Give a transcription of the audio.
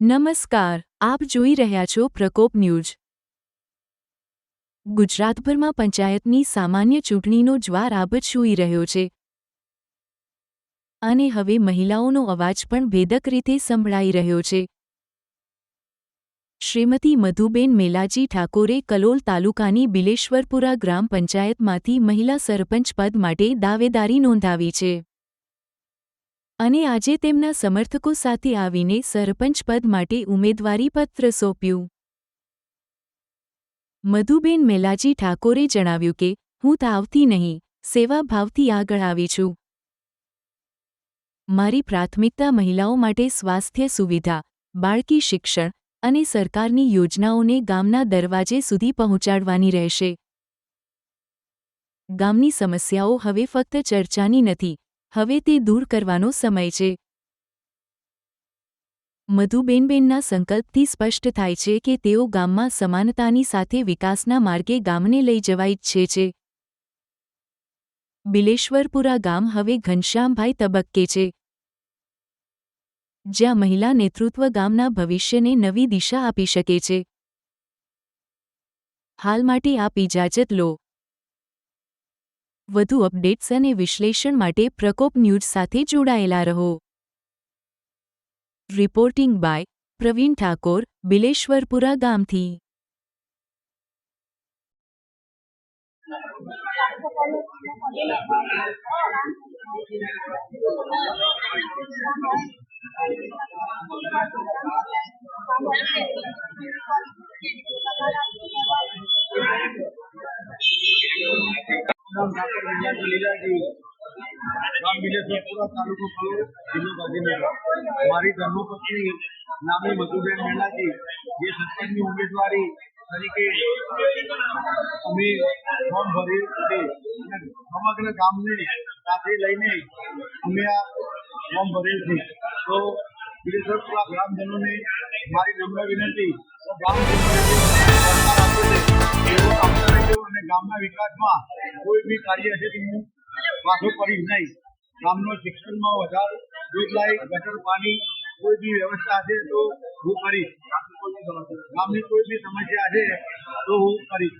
નમસ્કાર, આપ જોઈ રહ્યા છો પ્રકોપ ન્યૂઝ. ગુજરાતભરમાં પંચાયતની સામાન્ય ચૂંટણીનો જ્વાર આબત સૂઈ રહ્યો છે. અને હવે મહિલાઓનો અવાજ પણ ભેદક રીતે સંભળાઈ રહ્યો છે. શ્રીમતી મધુબેન મેલાજી ઠાકોરે કલોલ તાલુકાની બિલેશ્વરપુરા ગ્રામ પંચાયતમાંથી મહિલા સરપંચ પદ માટે દાવેદારી નોંધાવી છે. અને આજે તેમના સમર્થકો સાથે આવીને સરપંચ પદ માટે ઉમેદવારી પત્ર સોંપ્યું. મધુબેન મેલાજી ઠાકોરે જણાવ્યું કે, હું તાવથી નહીં સેવાભાવથી આગળ આવી છું. મારી પ્રાથમિકતા મહિલાઓ માટે સ્વાસ્થ્ય સુવિધા, બાળકી શિક્ષણ અને સરકારની યોજનાઓને ગામના દરવાજે સુધી પહોંચાડવાની રહેશે. ગામની સમસ્યાઓ હવે ફક્ત ચર્ચાની નથી હવે તે દૂર કરવાનો સમય છે. મધુબેનબેનના સંકલ્પથી સ્પષ્ટ થાય છે કે તેઓ ગામમાં સમાનતાની સાથે વિકાસના માર્ગે ગામને લઈ જવા ઈચ્છે છે બિલેશ્વરપુરા ગામ હવે ઘનશ્યામભાઈ તબક્કે છે. જ્યાં મહિલા નેતૃત્વ ગામના ભવિષ્યને નવી દિશા આપી શકે છે. હાલ માટે આપ ઇજાજત લો. વધુ અપડેટ્સ અને વિશ્લેષણ માટે પ્રકોપ ન્યૂઝ સાથે જોડાયેલા રહો. રિપોર્ટિંગ બાય પ્રવીણ ઠાકોર, બિલેશ્વરપુરા ગામથી. Thank ઠાકોર મારી ધર્મપત્ની નામે મધુબેન મેલાજી જે સરપંચની ઉમેદવારી તરીકે અમે ફોર્મ ભર્યું છે સમગ્ર ગામને સાથે લઈને અમે આ ફોર્મ ભરેલ છે. તો ગ્રામજનોને મારી નમ્ર વિનંતી. ગામ અને ગામના વિકાસમાં કોઈ બી કાર્ય છે હું પાછો કરીશ નહીં. ગામનો શિક્ષણમાં વધારો દૂધ લાઈટ ગટર પાણી, કોઈ બી વ્યવસ્થા છે તો હું કરીશ. ગામની કોઈ બી સમસ્યા છે તો હું કરીશ.